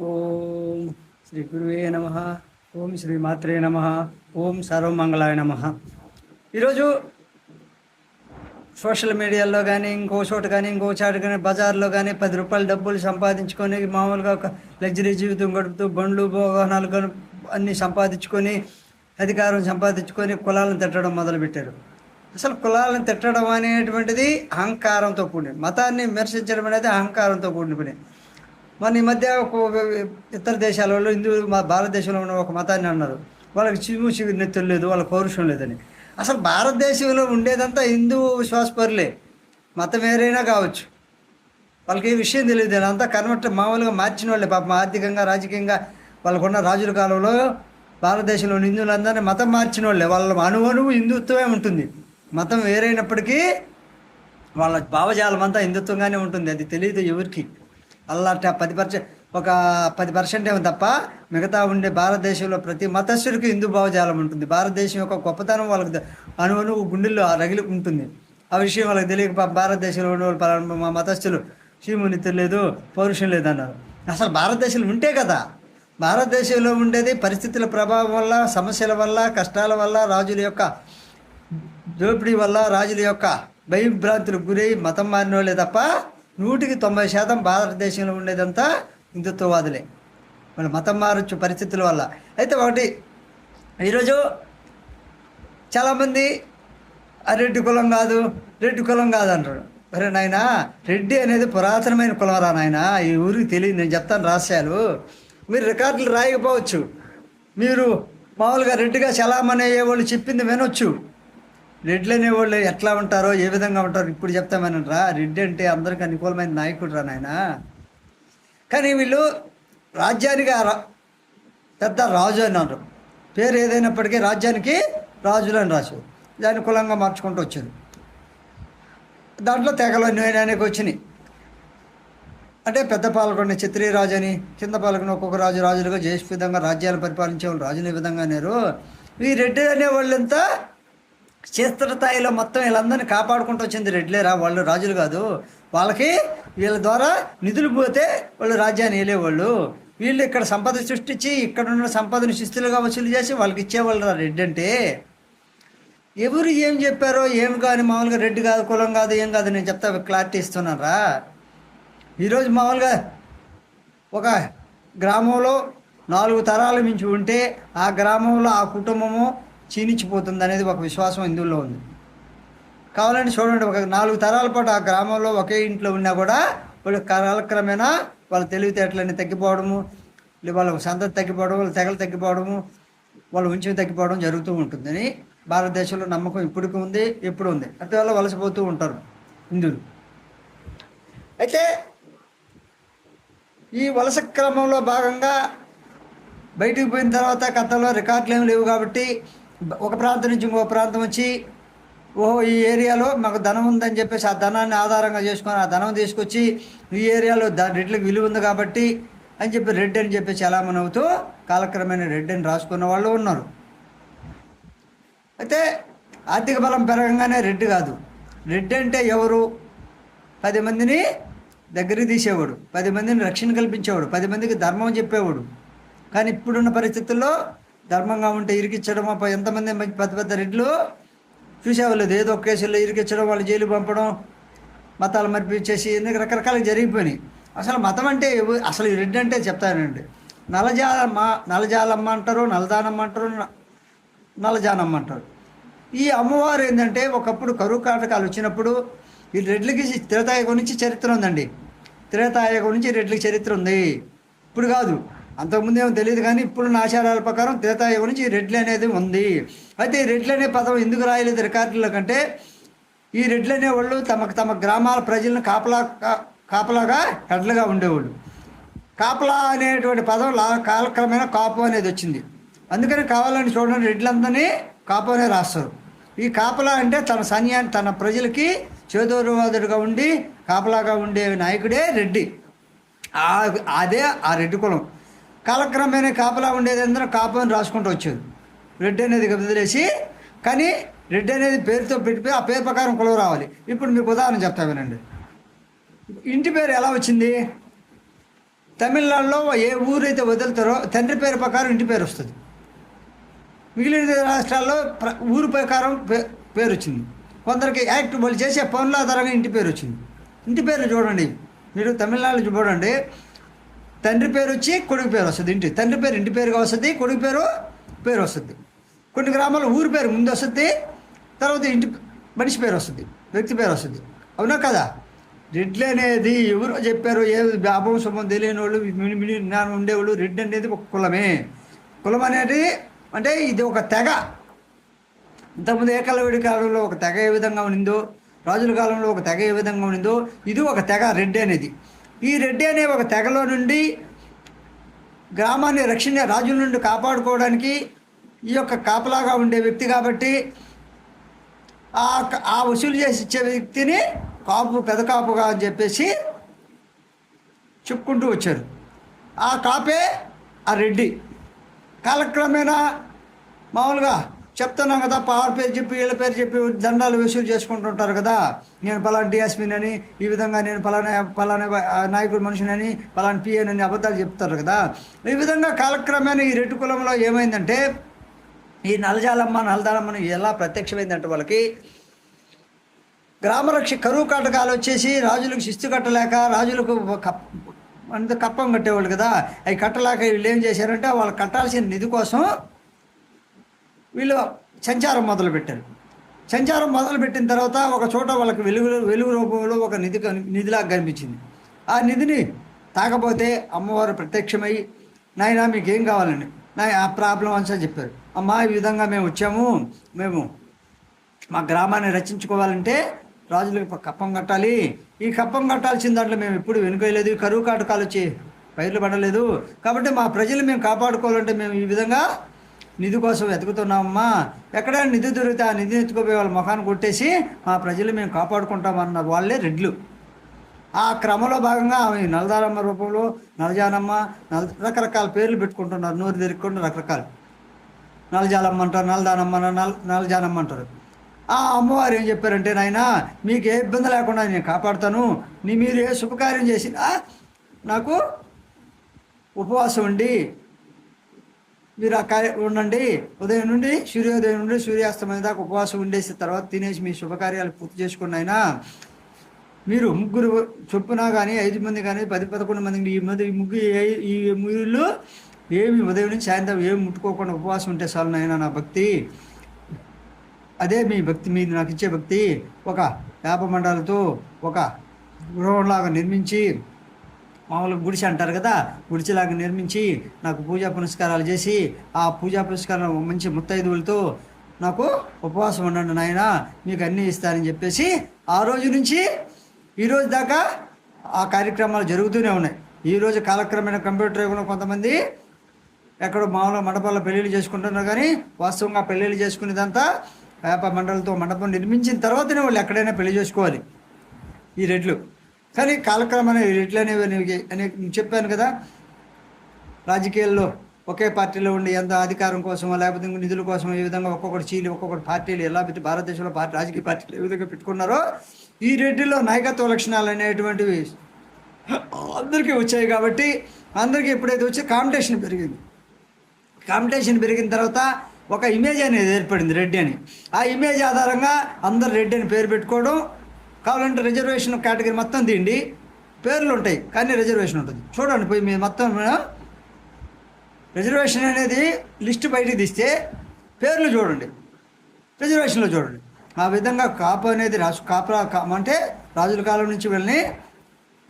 ఓం శ్రీ గురువే నమ. ఓం శ్రీ మాత్రే నమ. ఓం సర్వమంగళాయ నమ. ఈరోజు సోషల్ మీడియాలో కానీ ఇంకో చోట కానీ ఇంకో చోట కానీ బజార్లో కానీ పది రూపాయలు డబ్బులు సంపాదించుకొని మామూలుగా ఒక లగ్జరీ జీవితం గడుపుతూ బండ్లు భోగనాలు అన్నీ సంపాదించుకొని అధికారం సంపాదించుకొని కులాలను తిట్టడం మొదలుపెట్టారు. అసలు కులాలను తిట్టడం అనేటువంటిది అహంకారంతో కూడిన మతాన్ని విమర్శించడం అనేది అహంకారంతో కూడిన పని మన ఈ మధ్య ఒక ఇతర దేశాల వాళ్ళు హిందూ మా భారతదేశంలో ఉన్న ఒక మతాన్ని అన్నారు. వాళ్ళకి చివు చివి తెలియదు లేదు వాళ్ళకి పౌరుషం లేదని. అసలు భారతదేశంలో ఉండేదంతా హిందూ విశ్వాసపరులే. మతం వేరైనా కావచ్చు. వాళ్ళకి ఏ విషయం తెలియదు. అంతా కన్వర్ట్ మామూలుగా మార్చిన వాళ్ళే. పాపం ఆర్థికంగా రాజకీయంగా వాళ్ళకున్న రాజుల కాలంలో భారతదేశంలోని హిందువులందరినీ మతం మార్చిన వాళ్ళే. వాళ్ళ అణువణువు హిందుత్వమే ఉంటుంది. మతం వేరైనప్పటికీ వాళ్ళ భావజాలం అంతా హిందుత్వంగానే ఉంటుంది. అది తెలియదు ఎవరికి. అల్లాట పది పర్సెంట్ ఒక పది పర్సెంట్ ఏమో తప్ప మిగతా ఉండే భారతదేశంలో ప్రతి మతస్థుడికి హిందూ భావజాలం ఉంటుంది. భారతదేశం యొక్క గొప్పతనం వాళ్ళకి ద- గుండెల్లో ఆ రగిలి ఉంటుంది. ఆ విషయం వాళ్ళకి తెలియక భారతదేశంలో ఉన్న వాళ్ళు పలానా మా మతస్థులు శ్రీముని తెలియదు పౌరుషం లేదన్నారు అసలు భారతదేశంలో ఉంటే కదా? భారతదేశంలో ఉండేది పరిస్థితుల ప్రభావం వల్ల సమస్యల వల్ల కష్టాల వల్ల రాజుల యొక్క దోపిడీ వల్ల రాజుల యొక్క భయభ్రాంతులకు గురై మతం మారిన వాళ్ళే తప్ప నూటికి తొంభై శాతం భారతదేశంలో ఉండేదంతా హిందుత్వవాదులే. మన మతం మారచ్చు పరిస్థితుల వల్ల. అయితే ఒకటి ఈరోజు చాలామంది "ఆ రెడ్డి కులం కాదు రెడ్డి కులం కాదు అంటాడు అరే నాయన రెడ్డి అనేది పురాతనమైన కులం రా నాయన ఈ ఊరికి తెలియదు నేను చెప్తాను రాశాలు మీరు రికార్డులు రాయకపోవచ్చు. మీరు మామూలుగా రెడ్డిగా చలామణి అయ్యే వాళ్ళు చెప్పింది వినొచ్చు. రెడ్లు అనేవాళ్ళు ఎట్లా ఉంటారో ఏ విధంగా ఉంటారో ఇప్పుడు చెప్తామనరా రెడ్డి అంటే అందరికీ అనుకూలమైన నాయకుడు రా నాయన. కానీ వీళ్ళు రాజ్యానికి పెద్ద రాజు అన్నారు. పేరు ఏదైనప్పటికీ రాజ్యానికి రాజులు అని రాసు దాన్ని కులంగా మార్చుకుంటూ వచ్చింది దాంట్లో తెగలు అనేక వచ్చినాయి. అంటే పెద్ద పాలకొండ క్షత్రియ రాజు అని కింద పాలకుని ఒక్కొక్క రాజు రాజులుగా చేసే విధంగా రాజ్యాలు పరిపాలించే వాళ్ళు రాజుని ఈ విధంగా అన్నారు. ఈ రెడ్డి అనే వాళ్ళంతా క్షేత్రస్థాయిలో మొత్తం వీళ్ళందరినీ కాపాడుకుంటూ వచ్చింది రెడ్లేరా వాళ్ళు రాజులు కాదు. వాళ్ళకి వీళ్ళ ద్వారా నిధులు పోతే వాళ్ళు రాజ్యాన్ని వేలేవాళ్ళు వీళ్ళు ఇక్కడ సంపద సృష్టించి ఇక్కడ ఉన్న సంపదను శిస్తులుగా వసూలు చేసి వాళ్ళకి ఇచ్చేవాళ్ళు రా రెడ్డి అంటే. ఎవరు ఏం చెప్పారో ఏం కానీ మామూలుగా రెడ్డి కాదు కులం కాదు ఏం కాదు నేను చెప్తా క్లారిటీ ఇస్తున్నారా ఈరోజు మామూలుగా ఒక గ్రామంలో నాలుగు తరాల మించి ఉంటే ఆ గ్రామంలో ఆ కుటుంబము క్షీణించిపోతుంది అనేది ఒక విశ్వాసం హిందువుల్లో ఉంది. కావాలంటే చూడండి ఒక నాలుగు తరాల పాటు ఆ గ్రామంలో ఒకే ఇంట్లో ఉన్నా కూడా వాళ్ళు కాలక్రమేణా వాళ్ళ తెలివితేటలన్నీ తగ్గిపోవడము వాళ్ళ సంతతి తగ్గిపోవడం వాళ్ళ తెగలు తగ్గిపోవడము వాళ్ళ ఉంచి తగ్గిపోవడం జరుగుతూ ఉంటుందని భారతదేశంలో నమ్మకం ఇప్పటికి ఉంది ఎప్పుడు ఉంది. అటు వల్ల వలసపోతూ ఉంటారు హిందువులు. అయితే ఈ వలస క్రమంలో భాగంగా బయటికి పోయిన తర్వాత కథలో రికార్డులు ఏమి లేవు కాబట్టి ఒక ప్రాంతం నుంచి ఇంకో ప్రాంతం వచ్చి ఓహో ఈ ఏరియాలో మాకు ధనం ఉందని చెప్పేసి ఆ ధనాన్ని ఆధారంగా చేసుకొని ఆ ధనం తీసుకొచ్చి ఈ ఏరియాలో దా రెడ్లకు విలువ ఉంది కాబట్టి అని చెప్పి రెడ్ అని చెప్పి చలామణి అవుతూ కాలక్రమేణ రెడ్ అని రాసుకున్న వాళ్ళు ఉన్నారు. అయితే ఆర్థిక బలం పెరగంగానే రెడ్ కాదు. రెడ్ అంటే ఎవరు? పది మందిని దగ్గరికి తీసేవాడు. పది మందిని రక్షణ కల్పించేవాడు. పది మందికి ధర్మం చెప్పేవాడు. కానీ ఇప్పుడున్న పరిస్థితుల్లో ధర్మంగా ఉంటే ఇరికిచ్చడం అప్ప ఎంతమంది పెద్ద పెద్ద రెడ్లు చూసేవాళ్ళు ఏదో ఒక కేసుల్లో ఇరికిచ్చడం వాళ్ళు జైలు పంపడం మతాలు మర్పించేసి ఎందుకు రకరకాలుగా జరిగిపోయినాయి. అసలు మతం అంటే అసలు ఈ రెడ్డి అంటే చెప్తానండి. నలజాలమ్మ నలజాలమ్మ అంటారు నలదానమ్మ అంటారు నలజానమ్మ అంటారు. ఈ అమ్మవారు ఏంటంటే ఒకప్పుడు కరువు కాటకాలు వచ్చినప్పుడు ఈ రెడ్లకి త్రేతాయుగం నుంచి చరిత్ర ఉందండి. త్రేతాయుగం నుంచి రెడ్లకి చరిత్ర ఉంది. ఇప్పుడు కాదు. అంతకుముందు ఏమో తెలియదు కానీ ఇప్పుడున్న ఆచారాల ప్రకారం త్రేతాయుగం నుంచి రెడ్లు అనేది ఉంది. అయితే ఈ రెడ్లు అనే పదం ఎందుకు రాయలేదు రికార్డుల కంటే? ఈ రెడ్లు అనేవాళ్ళు తమకు తమ గ్రామాల ప్రజలను కాపలా కాపలాగా హెడ్లుగా ఉండేవాళ్ళు. కాపలా అనేటువంటి పదం లా కాలక్రమేణా కాపు అనేది వచ్చింది. అందుకని కావాలని చూడండి రెడ్లందరినీ కాపు అనే రాస్తారు. ఈ కాపలా అంటే తన సైన్యాన్ని తన ప్రజలకి చేదోరువాదుడుగా ఉండి కాపలాగా ఉండే నాయకుడే రెడ్డి. అదే ఆ రెడ్డి కులం. కాలక్రమేణా కాపలా ఉండేది అందరూ కాపు అని రాసుకుంటూ వచ్చేది. రెడ్డి అనేది వదిలేసి కానీ రెడ్డి అనేది పేరుతో పెట్టిపోయి ఆ పేరు ప్రకారం కొలువు రావాలి. ఇప్పుడు మీకు ఉదాహరణ చెప్తా వినండి. ఇంటి పేరు ఎలా వచ్చింది? తమిళనాడులో ఏ ఊరైతే వదులుతారో తండ్రి పేరు ప్రకారం ఇంటి పేరు వస్తుంది. మిగిలిన రాష్ట్రాల్లో ప్ర- ఊరు ప్రకారం పే- పేరు వచ్చింది. కొందరికి యాక్ట్ వాళ్ళు చేసే పనుల ఆధారంగా ఇంటి పేరు వచ్చింది. ఇంటి పేరు చూడండి. మీరు తమిళనాడు చూడండి. తండ్రి పేరు వచ్చి కొడుకు పేరు వస్తుంది ఇంటి. తండ్రి పేరు ఇంటి పేరుగా వస్తుంది కొడుకు పేరు పేరు వస్తుంది. కొన్ని గ్రామాల్లో ఊరి పేరు ముందు వస్తుంది తర్వాత ఇంటి మనిషి పేరు వస్తుంది వ్యక్తి పేరు వస్తుంది. అవునా కదా? రెడ్లు అనేది ఎవరో చెప్పారు ఏ వ్యాపం శుభం తెలియని వాళ్ళు మిని మిని జ్ఞానం ఉండేవాళ్ళు రెడ్డి అనేది ఒక కులమే. కులం అనేది అంటే ఇది ఒక తెగ. ఇంతకుముందు ఏకలవిడి కాలంలో ఒక తెగ ఏ విధంగా ఉండిందో రాజుల కాలంలో ఒక తెగ ఏ విధంగా ఉండిందో ఇది ఒక తెగ రెడ్డి అనేది. ఈ రెడ్డి అనే ఒక తెగలో నుండి గ్రామాన్ని రక్షణ రాజుల నుండి కాపాడుకోవడానికి ఈ యొక్క కాపలాగా ఉండే వ్యక్తి కాబట్టి ఆ ఆ వసూలు చేసి ఇచ్చే వ్యక్తిని కాపు పెద కాపుగా అని చెప్పేసి చెప్పుకుంటూ వచ్చారు. ఆ కాపే ఆ రెడ్డి. కాలక్రమేణా మామూలుగా చెప్తున్నాం కదా పవర్ పేరు చెప్పి వీళ్ళ పేరు చెప్పి దండాలు వసూలు చేసుకుంటుంటారు కదా. నేను పలానా డిఎస్పీని అని ఈ విధంగా నేను పలానా పలానా నాయకుడు మనిషిని అని పలానా పిఎన్ అని అబద్ధాలు చెప్తారు కదా. ఈ విధంగా కాలక్రమేణా ఈ రెట్టు కులంలో ఏమైందంటే ఈ నలజాలమ్మ నలదాలమ్మని ఎలా ప్రత్యక్షమైందంటే వాళ్ళకి గ్రామరక్ష కరువు కాటకాలు వచ్చేసి రాజులకు శిస్తు కట్టలేక రాజులకు అంత కప్పం కట్టేవాళ్ళు కదా. అవి కట్టలేక వీళ్ళు ఏం చేశారంటే వాళ్ళు కట్టాల్సిన నిధి కోసం వీళ్ళు సంచారం మొదలుపెట్టారు. సంచారం మొదలుపెట్టిన తర్వాత ఒక చోట వాళ్ళకి వెలుగు వెలుగు రూపంలో ఒక నిధి కని- నిధిలాగా కనిపించింది. ఆ నిధిని తాకపోతే అమ్మవారు ప్రత్యక్షమై నాయన మీకు ఏం కావాలండి? నా ఆ ప్రాబ్లం అని చెప్పారు. అమ్మా ఈ విధంగా మేము వచ్చాము. మేము మా గ్రామాన్ని రచించుకోవాలంటే రాజులకు కప్పం కట్టాలి. ఈ కప్పం కట్టాల్సిన దాంట్లో మేము ఎప్పుడు వెనుకోలేదు. ఈ కరువు కాటకాలు వచ్చి పైర్లు పడలేదు. కాబట్టి మా ప్రజలు మేము కాపాడుకోవాలంటే మేము ఈ విధంగా నిధి కోసం వెతుకుతున్నామమ్మా. ఎక్కడైనా నిధి దొరికితే ఆ నిధి ఎత్తుకుపోయి వాళ్ళ ముఖాన్ని కొట్టేసి మా ప్రజలు మేము కాపాడుకుంటామన్న వాళ్ళే రెడ్లు. ఆ క్రమంలో భాగంగా ఆమె నలదారమ్మ రూపంలో నలజానమ్మ నల రకరకాల పేర్లు పెట్టుకుంటున్నారు. నోరు తిరుక్కుంటూ రకరకాలు. నలజాలమ్మ అంటారు నలదానమ్మ నల్ నలజానమ్మ అంటారు. ఆ అమ్మవారు ఏం చెప్పారంటే నాయన మీకు ఏ ఇబ్బంది లేకుండా నేను కాపాడుతాను. నీ మీరు ఏ శుభకార్యం చేసినా నాకు ఉపవాసం ఉండి మీరు ఆ కార్య ఉండండి. ఉదయం నుండి సూర్యోదయం నుండి సూర్యాస్తమయం దాకా ఉపవాసం ఉండేసి తర్వాత తినేసి మీ శుభకార్యాలు పూర్తి చేసుకున్న అయినా మీరు ముగ్గురు చొప్పున కానీ ఐదు మంది కానీ పది పదకొండు మంది ఈ మంది ఈ ముగ్గురు ఈ ముగ్గురు ఏమి ఉదయం నుంచి సాయంత్రం ఏమి ముట్టుకోకుండా ఉపవాసం ఉంటే చాలు నాయన నా భక్తి. అదే మీ భక్తి మీరు నాకు ఇచ్చే భక్తి. ఒక వేప మండలతో ఒక గృహంలాగా నిర్మించి మామూలుగా గుడిసె అంటారు కదా గుడిసెలాగా నిర్మించి నాకు పూజా పునస్కారాలు చేసి ఆ పూజా పునస్కారం మంచి ముత్తైదువులతో నాకు ఉపవాసం ఉండండి నాయన మీకు అన్నీ ఇస్తానని చెప్పేసి ఆ రోజు నుంచి ఈ రోజు దాకా ఆ కార్యక్రమాలు జరుగుతూనే ఉన్నాయి. ఈ రోజు కంప్యూటర్ యుగంలో కొంతమంది ఎక్కడో మామూలుగా మండపాల్లో పెళ్ళిళ్ళు చేసుకుంటున్నారు కానీ వాస్తవంగా పెళ్ళిళ్ళు చేసుకునేదంతా వేప మండలతో మండపం నిర్మించిన తర్వాతనే వాళ్ళు ఎక్కడైనా పెళ్ళి చేసుకోవాలి. ఈ రెడ్లు కానీ కాలక్రమం ఈ అనేవి అనేవి అనే చెప్పాను కదా రాజకీయాల్లో ఒకే పార్టీలో ఉండి ఎంత అధికారం కోసమో లేకపోతే ఇంకో నిధుల కోసం ఏ విధంగా ఒక్కొక్కటి చీలి ఒక్కొక్కటి పార్టీలు ఎలా పెట్టి భారతదేశంలో పార్టీ రాజకీయ పార్టీలు ఏ విధంగా పెట్టుకున్నారో ఈ రెడ్డిలో నాయకత్వ లక్షణాలు అనేటువంటివి అందరికీ వచ్చాయి కాబట్టి అందరికీ ఎప్పుడైతే వచ్చి కాంపిటీషన్ పెరిగింది. కాంపిటీషన్ పెరిగిన తర్వాత ఒక ఇమేజ్ అనేది ఏర్పడింది రెడ్డి అని. ఆ ఇమేజ్ ఆధారంగా అందరు రెడ్డి అని పేరు పెట్టుకోవడం కావాలంటే రిజర్వేషన్ కేటగిరీ మొత్తం తీయండి. పేర్లు ఉంటాయి కానీ రిజర్వేషన్ ఉంటుంది. చూడండి పోయి మీరు మొత్తం రిజర్వేషన్ అనేది లిస్ట్ బయటికి తీస్తే పేర్లు చూడండి. రిజర్వేషన్లో చూడండి. ఆ విధంగా కాపు అనేది రాసు కాపలా అంటే రాజుల కాలం నుంచి వెళ్ళి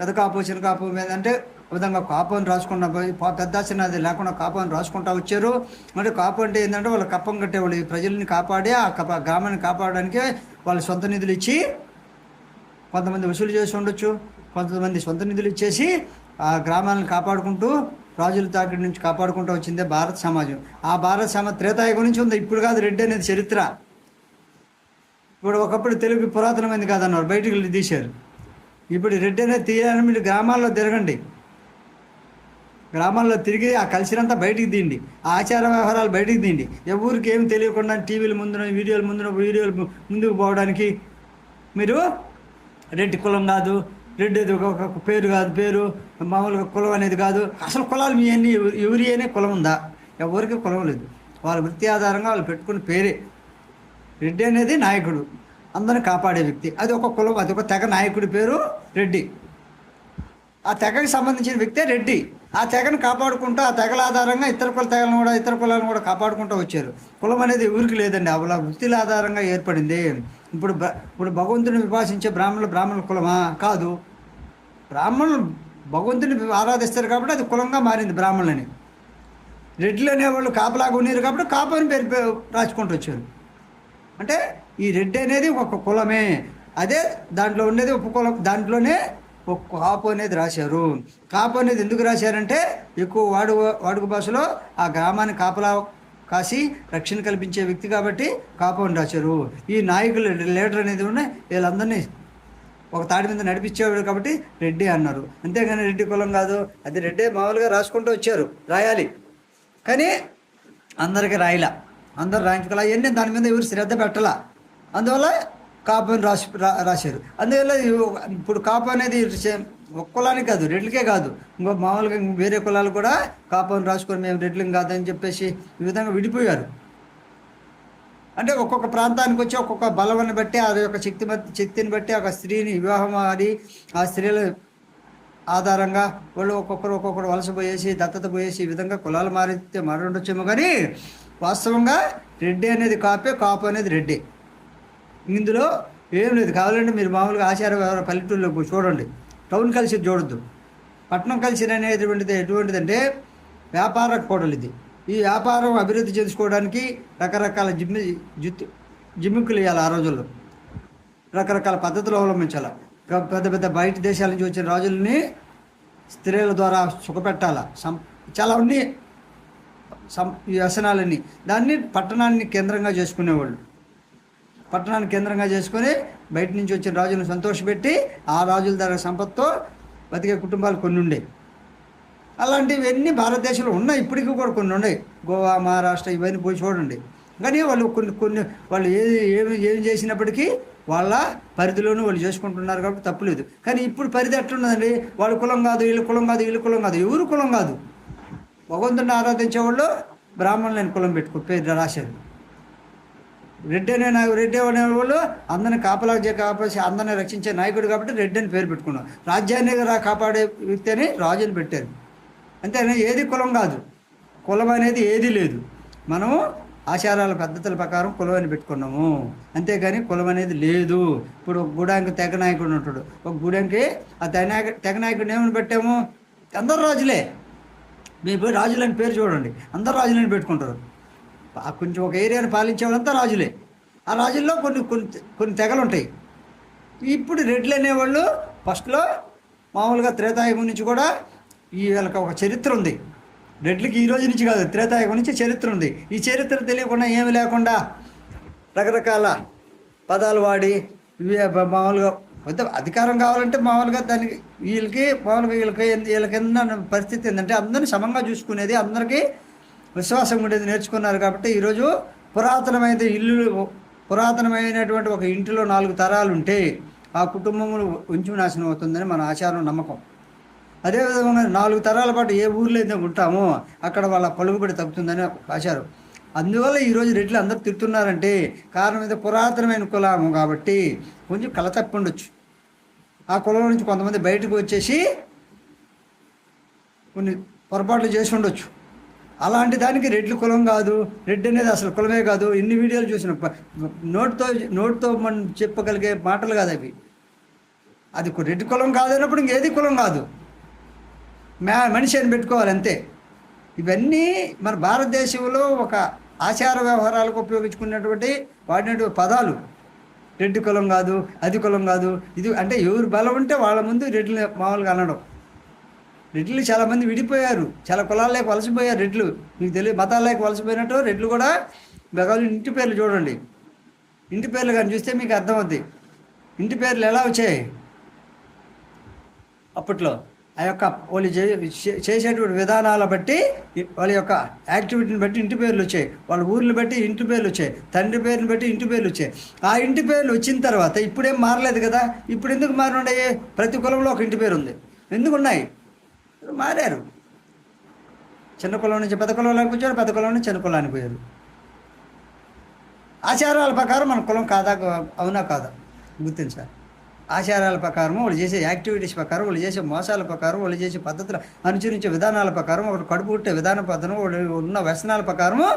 పెద్ద కాపు చిన్న కాపు మీద అంటే ఆ విధంగా కాపు అని రాసుకుంటా పోయి పా- పెద్ద చిన్నది లేకుండా కాపు అని రాసుకుంటా వచ్చారు. అంటే కాపు అంటే ఏంటంటే వాళ్ళు కప్పం కట్టేవాళ్ళు. ఈ ప్రజల్ని కాపాడి ఆ కప గ్రామాన్ని కాపాడడానికి వాళ్ళు సొంత నిధులు ఇచ్చి కొంతమంది వసూలు చేసి ఉండొచ్చు కొంతమంది సొంత నిధులు ఇచ్చేసి ఆ గ్రామాలను కాపాడుకుంటూ రాజుల తాకిడి నుంచి కాపాడుకుంటూ వచ్చిందే భారత సమాజం. ఆ భారత సమాజం త్రేతాయుగం నుంచి ఉంది. ఇప్పుడు కాదు రెడ్డి అనేది చరిత్ర. ఇప్పుడు ఒకప్పుడు తెలుగు పురాతనమైంది కాదన్నారు బయటికి వెళ్ళి తీశారు. ఇప్పుడు రెడ్డి అనేది తీయాలని మీరు గ్రామాల్లో తిరగండి. గ్రామాల్లో తిరిగి ఆ కలిసినంతా బయటికి తీయండి. ఆచార వ్యవహారాలు బయటికి తీయండి. ఎవరికి ఏమి తెలియకుండా టీవీల ముందున వీడియోల ముందున వీడియోలు ముందుకు పోవడానికి మీరు రెడ్డి కులం కాదు రెడ్డి అది ఒక ఒక పేరు కాదు పేరు మామూలుగా కులం అనేది కాదు. అసలు కులాలు మీ అన్ని ఎవరి అనే కులం ఉందా? ఎవరికి కులం లేదు. వాళ్ళ వృత్తి ఆధారంగా వాళ్ళు పెట్టుకున్న పేరే. రెడ్డి అనేది నాయకుడు. అందరిని కాపాడే వ్యక్తి. అది ఒక కులం అది ఒక తెగ నాయకుడి పేరు రెడ్డి. ఆ తెగకి సంబంధించిన వ్యక్తే రెడ్డి. ఆ తెగను కాపాడుకుంటూ ఆ తెగల ఆధారంగా ఇతర కుల తెగలను కూడా ఇతర కులాలను కూడా కాపాడుకుంటూ వచ్చారు. కులం అనేది ఊరికి లేదండి. అలా వృత్తిల ఆధారంగా ఏర్పడింది. ఇప్పుడు ఇప్పుడు భగవంతుని విభాషించే బ్రాహ్మణులు బ్రాహ్మణుల కులమా? కాదు. బ్రాహ్మణులు భగవంతుని ఆరాధిస్తారు కాబట్టి అది కులంగా మారింది బ్రాహ్మణులని. రెడ్లు అనేవాళ్ళు కాపలాగా ఉన్నారు కాబట్టి కాపు అని పేరు పేరు రాసుకుంటూ వచ్చారు. అంటే ఈ రెడ్డి అనేది ఒక కులమే. అదే దాంట్లో ఉండేది ఒక కులం దాంట్లోనే ఒక కాపు అనేది రాశారు. కాపు అనేది ఎందుకు రాశారంటే ఎక్కువ వాడు వాడుక భాషలో ఆ గ్రామాన్ని కాపలా కాసి రక్షణ కల్పించే వ్యక్తి కాబట్టి కాపు అని రాశారు. ఈ నాయకులు లీడర్ అనేది ఉన్నాయి వీళ్ళందరినీ ఒక తాడి మీద నడిపించేవాడు కాబట్టి రెడ్డి అన్నారు. అంతేగాని రెడ్డి కులం కాదు. అది రెడ్డి మామూలుగా రాసుకుంటూ వచ్చారు. రాయాలి. కానీ అందరికీ రాయలా. అందరు రాయించుకోలే అవన్నీ దాని మీద ఎవరు శ్రద్ధ పెట్టాల? అందువల్ల కాపు అని రాసి రా- రాశారు. అందువల్ల ఇప్పుడు కాపు అనేది ఒక కులానికి కాదు రెడ్లకే కాదు. ఇంకో మామూలుగా వేరే కులాలు కూడా కాపు అని రాసుకొని మేము రెడ్లం కాదని చెప్పేసి ఈ విధంగా విడిపోయారు. అంటే ఒక్కొక్క ప్రాంతానికి వచ్చి ఒక్కొక్క బలవని బట్టి ఆ యొక్క శక్తి శక్తిని బట్టి ఒక స్త్రీని వివాహం ఆడి ఆ స్త్రీల ఆధారంగా వాళ్ళు ఒక్కొక్కరు ఒక్కొక్కరు వలస పోయేసి దత్తత పోయేసి ఈ విధంగా కులాలు మారితే మారి ఉండొచ్చేమో కానీ వాస్తవంగా రెడ్డి అనేది కాపే కాపు అనేది రెడ్డి. ఇందులో ఏం లేదు. కావాలంటే మీరు మామూలుగా ఆచార వ్యవహార పల్లెటూరులో చూడండి. టౌన్ కలిసి చూడొద్దు. పట్టణం కలిసి అనేటువంటిది ఎటువంటిదంటే వ్యాపార కోడలు ఇది. ఈ వ్యాపారం అభివృద్ధి చేసుకోవడానికి రకరకాల జిమ్మి జిత్తు జిమ్మిక్కులు వేయాలి ఆ రోజుల్లో. రకరకాల పద్ధతులు అవలంబించాలి. పెద్ద పెద్ద బయట దేశాల నుంచి వచ్చిన రాజుల్ని స్త్రీల ద్వారా సుఖపెట్టాల. సం చాలా ఉన్నాయి. సం వ్యసనాలన్నీ. దాన్ని పట్టణాన్ని కేంద్రంగా చేసుకునేవాళ్ళు. పట్టణాన్ని కేంద్రంగా చేసుకొని బయట నుంచి వచ్చిన రాజులను సంతోషపెట్టి ఆ రాజుల ద్వారా సంపత్తో బతికే కుటుంబాలు కొన్ని ఉండేవి అలాంటివన్నీ భారతదేశంలో ఉన్నాయి. ఇప్పటికీ కూడా కొన్ని ఉన్నాయి. గోవా మహారాష్ట్ర ఇవన్నీ పోయి చూడండి. కానీ వాళ్ళు కొన్ని కొన్ని వాళ్ళు ఏది ఏమి ఏమి చేసినప్పటికీ వాళ్ళ పరిధిలోనూ వాళ్ళు చేసుకుంటున్నారు కాబట్టి తప్పులేదు కానీ ఇప్పుడు పరిధి ఎట్లున్నదండి? వాళ్ళు కులం కాదు వీళ్ళ కులం కాదు వీళ్ళు కులం కాదు ఎవరు కులం కాదు. భగవంతుని ఆరాధించే వాళ్ళు బ్రాహ్మణులని కులం పెట్టుకో పేరు రాశారు. రెడ్డి అనే నాకు రెడ్డి అనే వాళ్ళు అందరిని కాపలా కాపాసి అందరిని రక్షించే నాయకుడు కాబట్టి రెడ్డి అని పేరు పెట్టుకున్నాం రాజ్యాన్ని రా కాపాడే వ్యక్తి అని రాజుని పెట్టారు. అంతేనా ఏది కులం కాదు. కులం అనేది ఏది లేదు. మనము ఆచారాల పద్ధతుల ప్రకారం కులం అని పెట్టుకున్నాము. అంతేగాని కులం అనేది లేదు. ఇప్పుడు ఒక తెగ నాయకుడు ఉంటాడు. ఒక గుడానికి ఆ తెగ నాయకు తెగ నాయకుడిని ఏమని పెట్టాము? అందరు రాజులే. మీ రాజులని పేరు చూడండి. అందరు రాజులని పెట్టుకుంటారు. కొంచెం ఒక ఏరియాని పాలించే వాళ్ళంతా రాజులే. ఆ రాజుల్లో కొన్ని కొన్ని కొన్ని తెగలు ఉంటాయి ఇప్పుడు రెడ్లు అనేవాళ్ళు ఫస్ట్లో మామూలుగా త్రేతాయుగం నుంచి కూడా ఈ వీళ్ళకి ఒక చరిత్ర ఉంది. రెడ్లకి ఈ రోజు నుంచి కాదు త్రేతాయుగం నుంచి చరిత్ర ఉంది. ఈ చరిత్ర తెలియకుండా ఏమి లేకుండా రకరకాల పదాలు వాడి ఇవి మామూలుగా పెద్ద అధికారం కావాలంటే మామూలుగా దానికి వీళ్ళకి మామూలుగా వీళ్ళకి వీళ్ళకి ఎంత పరిస్థితి ఏంటంటే అందరిని సమంగా చూసుకునేది అందరికీ విశ్వాసం ఉండేది నేర్చుకున్నారు కాబట్టి ఈరోజు పురాతనమైన ఇల్లు పురాతనమైనటువంటి ఒక ఇంటిలో నాలుగు తరాలు ఉంటే ఆ కుటుంబములు ఉంచు నాశనం అవుతుందని మన ఆచారం నమ్మకం. అదేవిధంగా నాలుగు తరాల పాటు ఏ ఊర్లో అయితే ఉంటామో అక్కడ వాళ్ళ పలుకుబడి తగ్గుతుందని ఆచారం. అందువల్ల ఈరోజు రెడ్లు అందరూ తిడుతున్నారంటే కారణం అయితే పురాతనమైన కులము కాబట్టి కొంచెం కల తప్పి ఉండొచ్చు. ఆ కులం నుంచి కొంతమంది బయటకు వచ్చేసి కొన్ని పొరపాట్లు చేసి ఉండొచ్చు. అలాంటి దానికి రెడ్లు కులం కాదు. రెడ్ అనేది అసలు కులమే కాదు. ఇన్ని వీడియోలు చూసిన నోట్తో నోటితో నోటితో మనం చెప్పగలిగే మాటలు కాదు అవి. అది కు- రెడ్డి కులం కాదన్నప్పుడు ఇంకేది కులం కాదు. మ్యా మనిషి అని పెట్టుకోవాలి అంతే. ఇవన్నీ మన భారతదేశంలో ఒక ఆచార వ్యవహారాలకు ఉపయోగించుకున్నటువంటి వాడినటువంటి పదాలు. రెడ్డి కులం కాదు అది కులం కాదు. ఇది అంటే ఎవరు బలం ఉంటే వాళ్ళ ముందు రెడ్లు మామూలుగా అనడం. రెడ్లు చాలామంది విడిపోయారు. చాలా కులాల్లోకి వలసిపోయారు రెడ్లు. మీకు తెలియదు మతాల్లోకి వలసిపోయినట్టు రెడ్లు కూడా బెగాలు ఇంటి పేర్లు చూడండి. ఇంటి పేర్లు కానీ చూస్తే మీకు అర్థమవుద్ది ఇంటి పేర్లు ఎలా వచ్చాయి? అప్పట్లో ఆ యొక్క వాళ్ళు చే- చే- చేసేటువంటి విధానాల బట్టి వాళ్ళ యొక్క యాక్టివిటీని బట్టి ఇంటి పేర్లు వచ్చాయి. వాళ్ళ ఊర్లు బట్టి ఇంటి పేర్లు వచ్చాయి. తండ్రి పేరుని బట్టి ఇంటి పేర్లు వచ్చాయి. ఆ ఇంటి పేర్లు వచ్చిన తర్వాత ఇప్పుడేం మారలేదు కదా? ఇప్పుడు ఎందుకు మారినాయి? ప్రతి కులంలో ఒక ఇంటి పేరు ఉంది. ఎందుకు ఉన్నాయి? మారారు. చిన్న కులం నుంచి పెద్ద కులంలోకి వచ్చారు పెద్ద కులం నుంచి చిన్న కులానికి పోయారు. ఆచారాల ప్రకారం మన కులం కాదా అవునా కాదా? గుర్తించాలి. ఆచారాల ప్రకారం వాళ్ళు చేసే యాక్టివిటీస్ ప్రకారం వాళ్ళు చేసే మోసాల ప్రకారం వాళ్ళు చేసే పద్ధతులు అనుసరించే విధానాల ప్రకారం ఒకటి కడుపు పుట్టే విధాన పద్ధతి వాళ్ళు ఉన్న వ్యసనాల ప్రకారము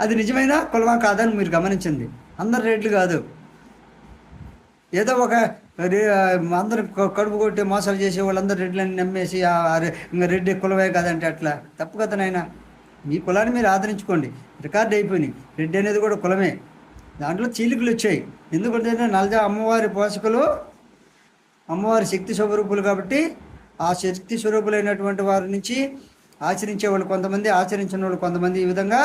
అది నిజమైన కులమా కాదని మీరు గమనించింది అందరి రేట్లు కాదు. ఏదో ఒక అందరు కడుపు కొట్టి మోసాలు చేసే వాళ్ళందరూ రెడ్లని నమ్మేసి ఇంకా రెడ్డి కులమే కాదంటే అట్లా. తప్పు కదా నాయన. మీ కులాన్ని మీరు ఆదరించుకోండి. రికార్డ్ అయిపోయినాయి. రెడ్డి అనేది కూడా కులమే. దాంట్లో చీలికలు వచ్చాయి. ఎందుకంటే నలజ అమ్మవారి పోషకులు అమ్మవారి శక్తి స్వరూపులు కాబట్టి ఆ శక్తి స్వరూపులైనటువంటి వారి నుంచి ఆచరించే వాళ్ళు కొంతమంది ఆచరించిన వాళ్ళు కొంతమంది ఈ విధంగా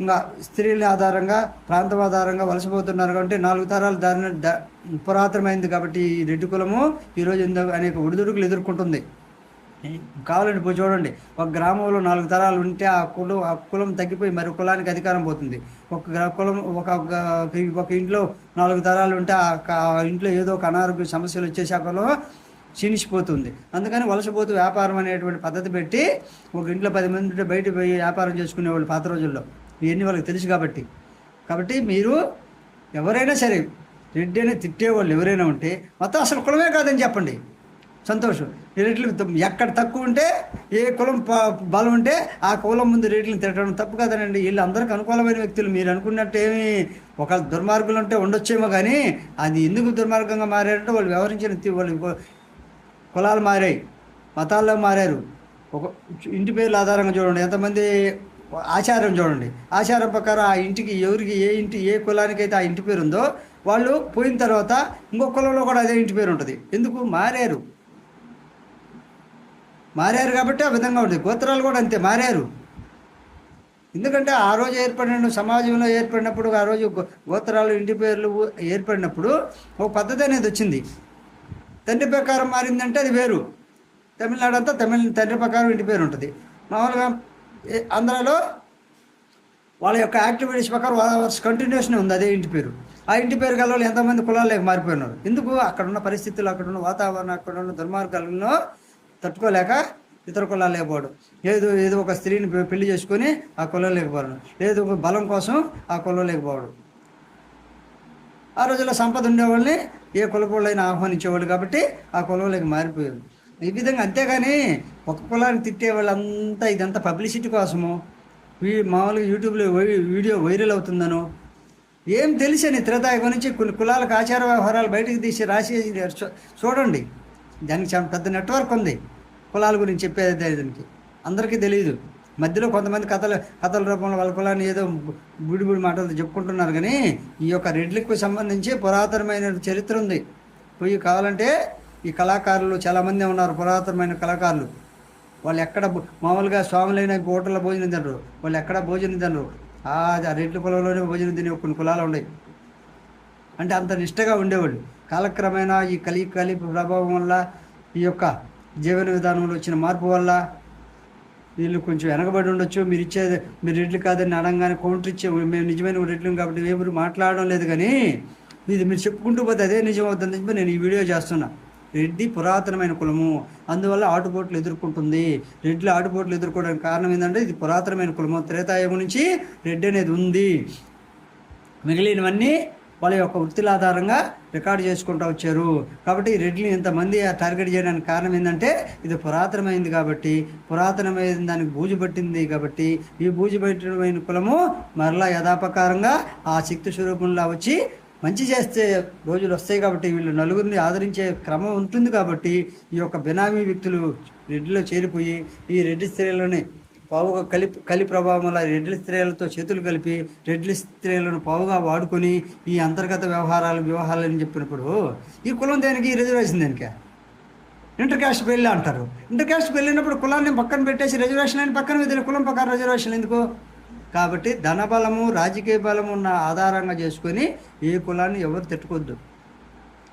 ఇంకా స్త్రీల ఆధారంగా ప్రాంతం ఆధారంగా వలసపోతున్నారు కాబట్టి నాలుగు తరాలు దారిన ద- పురాతనమైంది కాబట్టి ఈ రెడ్డి కులము ఈరోజు ఇంత అనేక ఒడిదుడుకులు ఎదుర్కొంటుంది. కావాలండి పోయి చూడండి. ఒక గ్రామంలో నాలుగు తరాలు ఉంటే ఆ కులం ఆ కులం తగ్గిపోయి మరి కులానికి అధికారం పోతుంది. ఒక గ్రా- కులం ఒక ఒక- ఇంట్లో నాలుగు తరాలు ఉంటే ఆ ఇంట్లో ఏదో ఒక అనారోగ్య సమస్యలు వచ్చేసాకలో కులం క్షీణించిపోతుంది అందుకని వలసపోతూ వ్యాపారం అనేటువంటి పద్ధతి పెట్టి ఒక ఇంట్లో పది మంది బయట పోయి వ్యాపారం చేసుకునేవాళ్ళు పాత రోజుల్లో. ఇవన్నీ వాళ్ళకి తెలుసు కాబట్టి. కాబట్టి మీరు ఎవరైనా సరే రెడ్డి అని తిట్టేవాళ్ళు ఎవరైనా ఉంటే మొత్తం అసలు కులమే కాదని చెప్పండి. సంతోషం. ఈ రేట్లు ఎక్కడ తక్కువ ఉంటే ఏ కులం ప- బలం ఉంటే ఆ కులం ముందు రేట్లను తిట్టడం తప్పు కదనండి. వీళ్ళు అందరికి అనుకూలమైన వ్యక్తులు. మీరు అనుకున్నట్టు ఏమి ఒక దుర్మార్గులు ఉంటే ఉండొచ్చేమో కానీ అది ఎందుకు దుర్మార్గంగా మారారంటే వాళ్ళు వ్యవహరించిన వాళ్ళు కులాలు మారాయి మతాల్లో మారారు. ఒక ఇంటి పేర్ల ఆధారంగా చూడండి. ఎంతమంది ఆచారం చూడండి. ఆచారం ప్రకారం ఆ ఇంటికి ఎవరికి ఏ ఇంటి ఏ కులానికి అయితే ఆ ఇంటి పేరు ఉందో వాళ్ళు పోయిన తర్వాత ఇంకో కులంలో కూడా అదే ఇంటి పేరు ఉంటుంది ఎందుకు? మారారు. మారారు కాబట్టి ఆ విధంగా ఉంటుంది గోత్రాలు కూడా అంతే మారారు. ఎందుకంటే ఆ రోజు ఏర్పడిన సమాజంలో ఏర్పడినప్పుడు ఆ రోజు గోత్రాలు ఇంటి పేర్లు ఏర్పడినప్పుడు ఒక పద్ధతి అనేది వచ్చింది. తండ్రి ప్రకారం మారిందంటే అది వేరు. తమిళనాడు అంతా తమిళ తండ్రి ప్రకారం ఇంటి పేరు ఉంటుంది మామూలుగా ఆంధ్రాలో వాళ్ళ యొక్క యాక్టివిటీస్ ప్రకారం కంటిన్యూషన్ ఉంది అదే ఇంటి పేరు. ఆ ఇంటి పేరు గల వాళ్ళు ఎంతమంది కులాలకు మారిపోయినారు. ఎందుకు? అక్కడ ఉన్న పరిస్థితులు అక్కడ ఉన్న వాతావరణం అక్కడ ఉన్న దుర్మార్గాలను తట్టుకోలేక ఇతర కులాలు లేకపోవడం. ఏదో ఏదో ఒక స్త్రీని పెళ్ళి చేసుకొని ఆ కులం లేకపోవడం. లేదు ఒక బలం కోసం ఆ కులం లేకపోవడం. ఆ రోజుల్లో సంపద ఉండేవాళ్ళని ఏ కులపోళ్ళైనా ఆహ్వానించేవాళ్ళు కాబట్టి ఆ కులంలోకి మారిపోయారు. ఈ విధంగా అంతేగాని ఒక కులాన్ని తిట్టే వాళ్ళంతా ఇదంతా పబ్లిసిటీ కోసము వీ మామూలుగా యూట్యూబ్లో వై- వీడియో వైరల్ అవుతుందనో ఏం తెలిసని త్రేతాయ గురించి కొన్ని కులాలకు ఆచార వ్యవహారాలు బయటకు తీసి రాసి చూ- చూడండి. దానికి చాలా పెద్ద నెట్వర్క్ ఉంది. కులాల గురించి చెప్పేది దానికి. అందరికీ తెలియదు మధ్యలో కొంతమంది కథలు కథల రూపంలో వాళ్ళ కులాన్ని ఏదో బుడిబుడి మాటలు చెప్పుకుంటున్నారు కానీ ఈ యొక్క రెడ్లకు సంబంధించి పురాతనమైన చరిత్ర ఉంది. పోయి కావాలంటే ఈ కళాకారులు చాలామంది ఉన్నారు పురాతనమైన కళాకారులు. వాళ్ళు ఎక్కడ మామూలుగా స్వాములైన హోటల్లో భోజనం తినరు. వాళ్ళు ఎక్కడ భోజనం తినరు. ఆ రెడ్ల కులంలోనే భోజనం తినే కొన్ని కులాలు ఉన్నాయి. అంటే అంత నిష్టగా ఉండేవాళ్ళు. కాలక్రమేణా ఈ కలి కలి ప్రభావం వల్ల ఈ యొక్క జీవన విధానంలో వచ్చిన మార్పు వల్ల వీళ్ళు కొంచెం వెనకబడి ఉండొచ్చు. మీరు ఇచ్చేది మీరు రెడ్లు కాదని అనగానే కౌంటర్ ఇచ్చే మేము నిజమైన రెడ్లు కాబట్టి ఎవరు మాట్లాడడం లేదు కానీ ఇది మీరు చెప్పుకుంటూ పోతే అదే నిజం అవుతుందని చెప్పి నేను ఈ వీడియో చేస్తున్నా. రెడ్డి పురాతనమైన కులము. అందువల్ల ఆటుపోట్లు ఎదుర్కొంటుంది. రెడ్లు ఆటుపోట్లు ఎదుర్కోవడానికి కారణం ఏంటంటే ఇది పురాతనమైన కులము. త్రేతాయుగం నుంచి రెడ్డి అనేది ఉంది. మిగిలినవన్నీ వాళ్ళ యొక్క వృత్తుల ఆధారంగా రికార్డు చేసుకుంటూ వచ్చారు. కాబట్టి ఈ రెడ్లు ఇంతమంది టార్గెట్ చేయడానికి కారణం ఏంటంటే ఇది పురాతనమైంది కాబట్టి పురాతనమైన దానికి బూజు పట్టింది కాబట్టి ఈ బూజు పట్టిన కులము మరలా యథాపకారంగా ఆ శక్తి స్వరూపంలో వచ్చి మంచి చేస్తే రోజులు వస్తాయి కాబట్టి వీళ్ళు నలుగురిని ఆదరించే క్రమం ఉంటుంది కాబట్టి ఈ యొక్క బినామీ వ్యక్తులు రెడ్డిలో చేరిపోయి ఈ రెడ్డి స్త్రీలని పావుగా కలి కలి ప్రభావం వల్ల రెడ్డి స్త్రీలతో చేతులు కలిపి రెడ్డి స్త్రీలను పావుగా వాడుకొని ఈ అంతర్గత వ్యవహారాలు వ్యవహారాలు అని చెప్పినప్పుడు ఈ కులం దేనికి? ఈ రిజర్వేషన్ దేనికే? ఇంటర్ క్యాస్ట్ పెళ్ళి అంటారు. ఇంటర్ క్యాస్ట్ వెళ్ళినప్పుడు కులాన్ని పక్కన పెట్టేసి రిజర్వేషన్ అని పక్కన వదిలే కులం ప్రకారం రిజర్వేషన్ ఎందుకు? కాబట్టి ధనబలము రాజకీయ బలము ఉన్న ఆధారంగా చేసుకొని ఏ కులాన్ని ఎవరు తిట్టుకోవద్దు.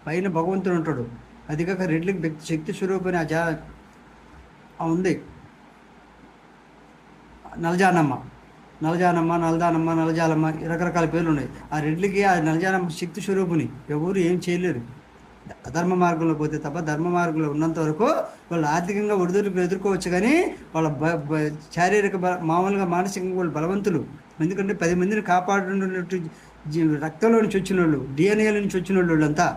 పైన భగవంతుడు ఉంటాడు. అది కాక రెడ్లకి వ్యక్తి శక్తి స్వరూపని అజా ఉంది. నలజానమ్మ. నలజానమ్మ నలదానమ్మ నలజాలమ్మ రకరకాల పేర్లు ఉన్నాయి. ఆ రెడ్లకి ఆ నలజానమ్మ శక్తి స్వరూపుని ఎవరు ఏం చేయలేరు. అధర్మ మార్గంలో పోతే తప్ప ధర్మ మార్గంలో ఉన్నంత వరకు వాళ్ళు ఆర్థికంగా ఒడిదుడుకు ఎదుర్కోవచ్చు కానీ వాళ్ళ శారీరక బల మామూలుగా మానసికంగా వాళ్ళు బలవంతులు. ఎందుకంటే పది మందిని కాపాడుతున్నట్టు రక్తంలో నుంచి వచ్చిన వాళ్ళు డిఎన్ఏ నుంచి వచ్చిన వాళ్ళు వాళ్ళంతా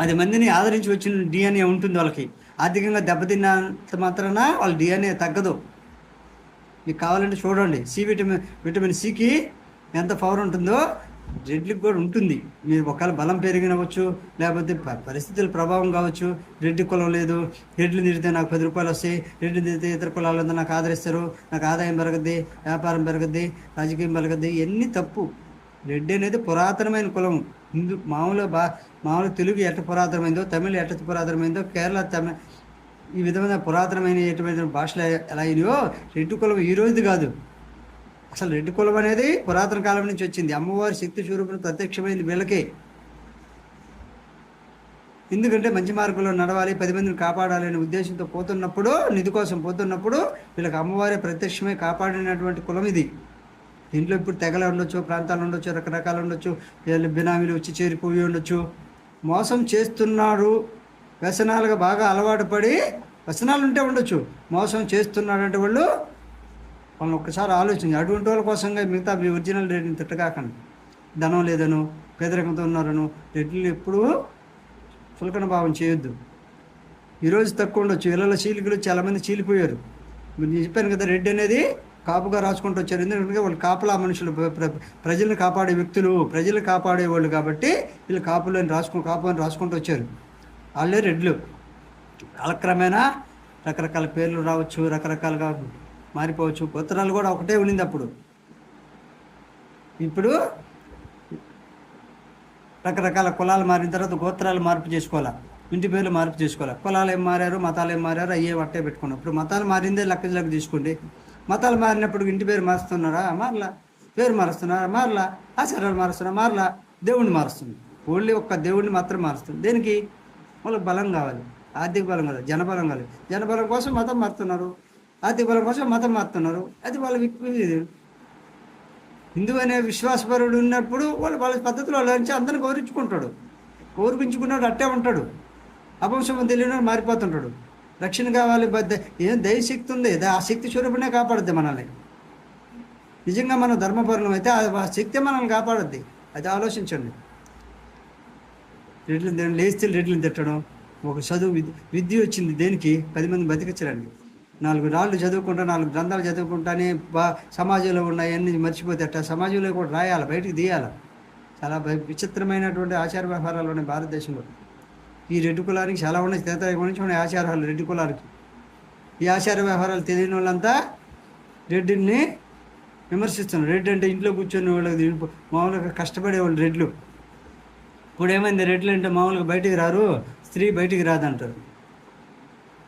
పది మందిని ఆదరించి వచ్చిన డిఎన్ఏ ఉంటుంది వాళ్ళకి. ఆర్థికంగా దెబ్బతిన్నంత మాత్రాన వాళ్ళ డిఎన్ఏ తగ్గదు. మీకు కావాలంటే చూడండి. సి విటమిన్ విటమిన్ సికి ఎంత పవర్ ఉంటుందో రెడ్లకు కూడా ఉంటుంది. మీరు ఒకవేళ బలం పెరిగినవచ్చు లేకపోతే పరిస్థితుల ప్రభావం కావచ్చు రెడ్డి కులం లేదు రెడ్లు తిరిగితే నాకు పది రూపాయలు వస్తాయి రెడ్లు తిరిగితే ఇతర కులాలంతా నాకు ఆదరిస్తారు నాకు ఆదాయం పెరగద్ది వ్యాపారం పెరగద్ది రాజకీయం పెరగద్ది ఇవన్నీ తప్పు. రెడ్డి అనేది పురాతనమైన కులం. హిందూ మామూలు బా మామూలు తెలుగు ఎట్ట పురాతనమైందో తమిళ ఎట్ట పురాతనమైందో కేరళ తమిళ ఈ విధమైన పురాతనమైన ఎటువంటి భాషలు ఎలా అయినాయో రెడ్డి కులం ఈ రోజుది కాదు. అసలు రెడ్డి కులం అనేది పురాతన కాలం నుంచి వచ్చింది. అమ్మవారి శక్తి స్వరూపం ప్రత్యక్షమైంది వీళ్ళకే. ఎందుకంటే మంచి మార్గంలో నడవాలి పది మందిని కాపాడాలి అనే ఉద్దేశంతో పోతున్నప్పుడు నిధి కోసం పోతున్నప్పుడు వీళ్ళకి అమ్మవారే ప్రత్యక్షమై కాపాడినటువంటి కులం ఇది. దీంట్లో ఇప్పుడు తెగలు ఉండొచ్చు ప్రాంతాలు ఉండొచ్చు రకరకాలు ఉండొచ్చు వీళ్ళు బినామీలు వచ్చి చేరిపోయి ఉండొచ్చు. మోసం చేస్తున్నాడు వ్యసనాలుగా బాగా అలవాటు పడి వ్యసనాలు ఉంటే ఉండొచ్చు. మోసం చేస్తున్నాడంటే వాళ్ళు వాళ్ళని ఒక్కసారి ఆలోచించి అటువంటి వాళ్ళ కోసంగా మిగతా మీ ఒరిజినల్ రేట్ని తిట్టకాకండి. ధనం లేదను పేదరికంతో ఉన్నారను రెడ్లు ఎప్పుడూ చులకన భావం చేయొద్దు. ఈరోజు తక్కువ ఉండొచ్చు. ఇళ్ళలో చీలికలు చాలామంది చీలిపోయారు. మీరు చెప్పాను కదా రెడ్డి అనేది కాపుగా రాసుకుంటూ వచ్చారు. ఎందుకంటే వాళ్ళు కాపలా మనుషులు ప్రజలను ప్రజల్ని కాపాడే వ్యక్తులు ప్రజలు కాపాడే వాళ్ళు కాబట్టి వీళ్ళు కాపులని రాసుకు కాపు అని రాసుకుంటూ వచ్చారు. వాళ్ళే రెడ్లు. కాలక్రమేణా రకరకాల పేర్లు రావచ్చు రకరకాలుగా మారిపోవచ్చు. గోత్రాలు కూడా ఒకటే ఉండింది అప్పుడు. ఇప్పుడు రకరకాల కులాలు మారిన తర్వాత గోత్రాలు మార్పు చేసుకోవాలా? ఇంటి పేర్లు మార్పు చేసుకోవాలి? కులాలు ఏం మారారు? మతాలు ఏం మారారు? అయ్యే వట్టే పెట్టుకున్నాం. ఇప్పుడు మతాలు మారిందే లెక్క లెక్క తీసుకోండి. మతాలు మారినప్పుడు ఇంటి పేరు మారుస్తున్నారా? మారలా. పేరు మారుస్తున్నారా? మారలా. ఆచారాలు మారుస్తున్నారా? మారలా. దేవుణ్ణి మారుస్తుంది. ఓన్లీ ఒక్క దేవుణ్ణి మాత్రం మారుస్తుంది. దేనికి? వాళ్ళకి బలం కావాలి. ఆర్థిక బలం కావాలి. జనబలం కావాలి. జనబలం కోసం మతం మారుతున్నారు. అది వాళ్ళ కోసం మతం మారుతున్నారు. అది వాళ్ళ విక్- హిందూ అనే విశ్వాసపరుడు ఉన్నప్పుడు వాళ్ళు వాళ్ళ పద్ధతిలో నుంచి అందరిని గౌరవించుకుంటాడు. గౌరవించుకున్నాడు అట్టే ఉంటాడు. అపంశం తెలియని మారిపోతుంటాడు. రక్షణ కావాలి బద్ద ఏం దయశక్తి ఉంది? దా- ఆ శక్తి స్వరూపనే కాపాడుద్ది మనల్ని. నిజంగా మనం ధర్మపరులం అయితే ఆ శక్తి మనల్ని కాపాడుద్ది. అది ఆలోచించండి. రెడ్లు లేస్తే రెడ్లను తిట్టడం ఒక చదువు విద్య విద్య వచ్చింది దేనికి? పది మంది బతికించడానికి. నాలుగు రాళ్ళు చదువుకుంటా నాలుగు గ్రంథాలు చదువుకుంటానే బా సమాజంలో ఉన్నాయన్నీ మర్చిపోతే సమాజంలో కూడా రాయాలి బయటికి తీయాలి? చాలా విచిత్రమైనటువంటి ఆచార వ్యవహారాలు ఉన్నాయి భారతదేశంలో. ఈ రెడ్డి కులానికి చాలా ఉన్నాయి తేతరాయుగం నుంచి ఉన్నాయి ఆచారాలు రెడ్డి కులానికి ఈ ఆచార వ్యవహారాలు తెలియని వాళ్ళంతా రెడ్డిని విమర్శిస్తున్నారు. రెడ్డి అంటే ఇంట్లో కూర్చొని వాళ్ళకి మామూలుగా కష్టపడేవాళ్ళు రెడ్లు. ఇప్పుడు ఏమైంది? రెడ్లు అంటే మామూలుగా బయటికి రారు స్త్రీ బయటికి రాదంటారు.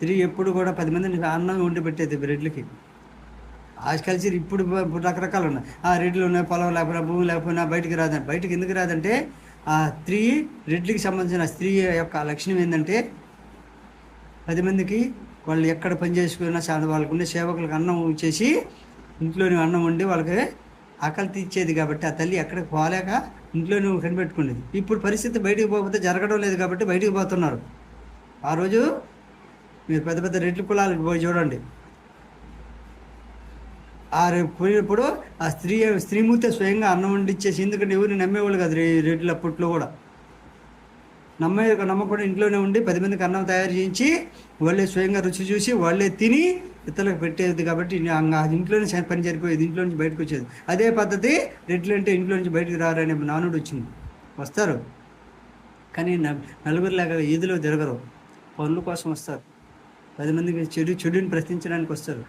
స్త్రీ ఎప్పుడు కూడా పది మందిని అన్నం వండి పెట్టేది రెడ్లకి. ఆ కల్చర్ ఇప్పుడు రకరకాలు ఉన్నాయి. ఆ రెడ్లు ఉన్నాయి పొలం లేకపోయినా భూమి లేకపోయినా బయటికి రాదంటే బయటికి ఎందుకు రాదంటే ఆ స్త్రీ రెడ్లకి సంబంధించిన స్త్రీ యొక్క లక్షణం ఏంటంటే పది మందికి వాళ్ళు ఎక్కడ పని చేసుకున్నా చాలా వాళ్ళకు ఉండే సేవకులకు అన్నం ఇచ్చేసి ఇంట్లోని అన్నం వండి వాళ్ళకి ఆకలి తీర్చేది కాబట్టి ఆ తల్లి ఎక్కడికి పోలేక ఇంట్లోనే కనిపెట్టుకునేది. ఇప్పుడు పరిస్థితి బయటికి పోకపోతే జరగడం లేదు కాబట్టి బయటికి పోతున్నారు. ఆ రోజు మీరు పెద్ద పెద్ద రెడ్ల కులాలకు పోయి చూడండి. ఆ రేపు పోయినప్పుడు ఆ స్త్రీ స్త్రీమూర్తి స్వయంగా అన్నం వండిచ్చేసి ఎందుకంటే ఎవరిని నమ్మేవాళ్ళు కాదు రే రెడ్లు అప్పట్లో కూడా. నమ్మే నమ్మకుండా ఇంట్లోనే ఉండి పది మందికి అన్నం తయారు చేయించి వాళ్ళే స్వయంగా రుచి చూసి వాళ్ళే తిని ఇతరులకు పెట్టేది కాబట్టి ఇంట్లోనే పని జరిపోయేది ఇంట్లో నుంచి బయటకు వచ్చేది. అదే పద్ధతి రెడ్లు అంటే ఇంట్లో నుంచి బయటకు రారనే నానుడు వచ్చింది వస్తారు. కానీ న- నలుగురు లాగా ఈదులో తిరగరు. పనుల కోసం వస్తారు. పది మందికి చెడు చెడుని ప్రశ్నించడానికి వస్తారు.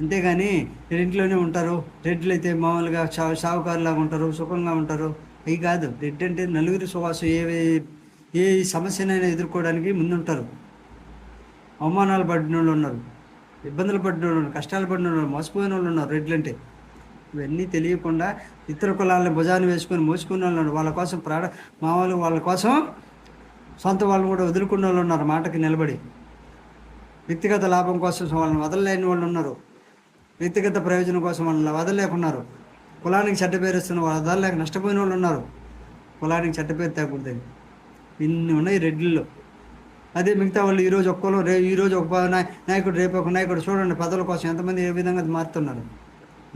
అంతేగాని ఇంట్లోనే ఉంటారు. రెడ్లు అయితే మామూలుగా షా షావుకారులాగా ఉంటారు సుఖంగా ఉంటారు. అవి కాదు. రెడ్ అంటే నలుగురి సువాసు ఏ ఏ సమస్యనైనా ఎదుర్కోవడానికి ముందుంటారు. అవమానాలు పడిన వాళ్ళు ఉన్నారు. ఇబ్బందులు పడిన వాళ్ళు కష్టాలు పడిన వాళ్ళు మోసపోయిన వాళ్ళు ఉన్నారు రెడ్లు అంటే. ఇవన్నీ తెలియకుండా ఇతర కులాలను భుజాన్ని వేసుకొని మోసుకున్న వాళ్ళు ఉన్నారు. వాళ్ళ కోసం ప్రాణ మామూలు వాళ్ళ కోసం సొంత వాళ్ళు కూడా వదులుకున్న వాళ్ళు ఉన్నారు మాటకి నిలబడి. వ్యక్తిగత లాభం కోసం వాళ్ళని వదలలేని వాళ్ళు ఉన్నారు. వ్యక్తిగత ప్రయోజనం కోసం వాళ్ళని వదలలేకున్నారు. కులానికి చెడ్డ పేరు ఇస్తున్న వాళ్ళు వదలలేక నష్టపోయిన వాళ్ళు ఉన్నారు. కులానికి చెడ్డ పేరు తగ్గకూడదని ఇన్ని ఉన్నాయి రెడ్డిల్లో. అదే మిగతా వాళ్ళు ఈరోజు ఒక్కరు రేపు రే ఈరోజు ఒక నాయకుడు రేపు ఒక నాయకుడు చూడండి పదవుల కోసం ఎంతమంది ఏ విధంగా మారుతున్నారు.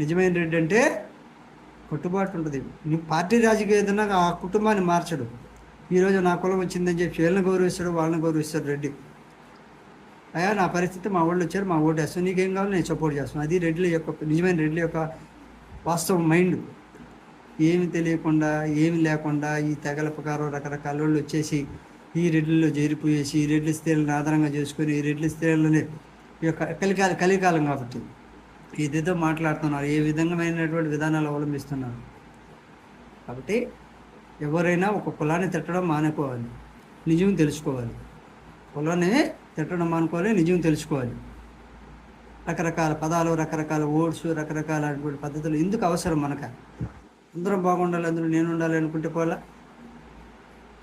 నిజమైన రెడ్డి అంటే కట్టుబాటు ఉంటుంది. నీ పార్టీ రాజకీయ ఏదైనా ఆ కుటుంబాన్ని మార్చడు. ఈరోజు నా కులం వచ్చిందని చెప్పి వీళ్ళని గౌరవిస్తాడు వాళ్ళని గౌరవిస్తాడు రెడ్డి. అయ్యా నా పరిస్థితి మా వాళ్ళు వచ్చారు మా ఓటు వేస్తాను నీకేం కావాలి? నేను సపోర్ట్ చేస్తాను అది రెడ్ల యొక్క నిజమైన రెడ్ల యొక్క వాస్తవ మైండ్ ఏమి తెలియకుండా ఏమి లేకుండా ఈ తెగల ప్రకారం రకరకాల వాళ్ళు వచ్చేసి ఈ రెడ్లలో చేరిపోయేసి ఈ రెడ్ల స్త్రీలను ఆధారంగా చేసుకొని ఈ రెడ్ల స్త్రీలని ఈ యొక్క కలికాల కలికాలం కాబట్టి ఇదేదో మాట్లాడుతున్నారు. ఏ విధమైనటువంటి విధానాలు అవలంబిస్తున్నారు? కాబట్టి ఎవరైనా ఒక కులాన్ని తిట్టడం మానుకోవాలి. నిజం తెలుసుకోవాలి. కులాన్ని తిట్టడం అనుకోవాలి నిజం తెలుసుకోవాలి. రకరకాల పదాలు రకరకాల ఓట్స్ రకరకాలైనటువంటి పద్ధతులు ఎందుకు అవసరం మనకు? అందరం బాగుండాలి అందరూ నేను ఉండాలి అనుకుంటే పోలా.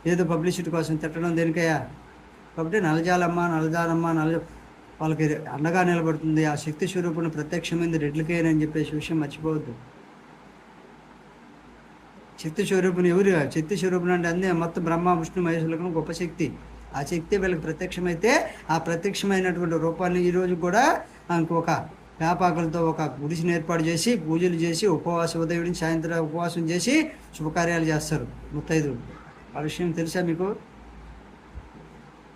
ఏదో పబ్లిసిటీ కోసం తిట్టడం దేనికయ్యా? కాబట్టి నలజాలమ్మ నలజాలమ్మ నలజ వాళ్ళకి అండగా నిలబడుతుంది ఆ శక్తి స్వరూపుని ప్రత్యక్షమైంది రెడ్లకేనని చెప్పేసి విషయం మర్చిపోవద్దు. శక్తి స్వరూపుని ఎవరు? శక్తి స్వరూపుని అంటే అన్నీ మొత్తం బ్రహ్మ విష్ణు మహేశ్వరులకు గొప్ప శక్తి. ఆ శక్తి వీళ్ళకి ప్రత్యక్షమైతే ఆ ప్రత్యక్షమైనటువంటి రూపాన్ని ఈరోజు కూడా ఒక వ్యాపాకులతో ఒక గుడిసిని ఏర్పాటు చేసి పూజలు చేసి ఉపవాస ఉదయం నుంచి సాయంత్రం ఉపవాసం చేసి శుభకార్యాలు చేస్తారు ముత్తైదులు. ఆ విషయం తెలుసా మీకు?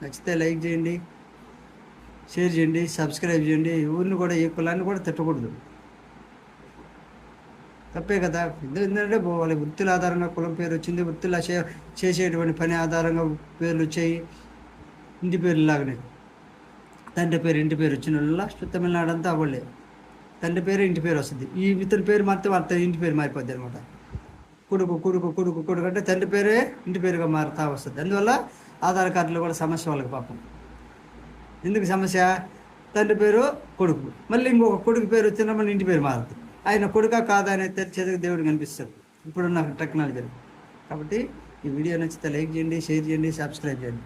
నచ్చితే లైక్ చేయండి షేర్ చేయండి సబ్స్క్రైబ్ చేయండి. ఊరిని కూడా ఈ కులాన్ని కూడా తిట్టకూడదు. తప్పే కదా. ఎందుకంటే వాళ్ళ వృత్తుల ఆధారంగా కులం పేరు వచ్చింది వృత్తుల చే చేసేటువంటి పని ఆధారంగా పేర్లు వచ్చాయి. ఇంటి పేరు ఇలాగనే. తండ్రి పేరు ఇంటి పేరు వచ్చిన లాస్ట్ తమిళనాడు అంతా అవ్వలే. తండ్రి పేరు ఇంటి పేరు వస్తుంది. ఈ ఇతని పేరు మారితే వాళ్ళ ఇంటి పేరు మారిపోద్ది అనమాట. కొడుకు కొడుకు కొడుకు కొడుకు అంటే తండ్రి పేరే ఇంటి పేరుగా మారుతా వస్తుంది. అందువల్ల ఆధార్ కార్డులో కూడా సమస్య వాళ్ళకి పాపం. ఎందుకు సమస్య? తండ్రి పేరు కొడుకు. మళ్ళీ ఇంకొక కొడుకు పేరు వచ్చిన మళ్ళీ ఇంటి పేరు మారుతుంది ఆయన కొడుక కాదా అనేది తెలిసేందుకు దేవుడు కనిపిస్తారు ఇప్పుడున్న టెక్నాలజీ. కాబట్టి ఈ వీడియో నచ్చితే లైక్ చేయండి షేర్ చేయండి సబ్స్క్రైబ్ చేయండి.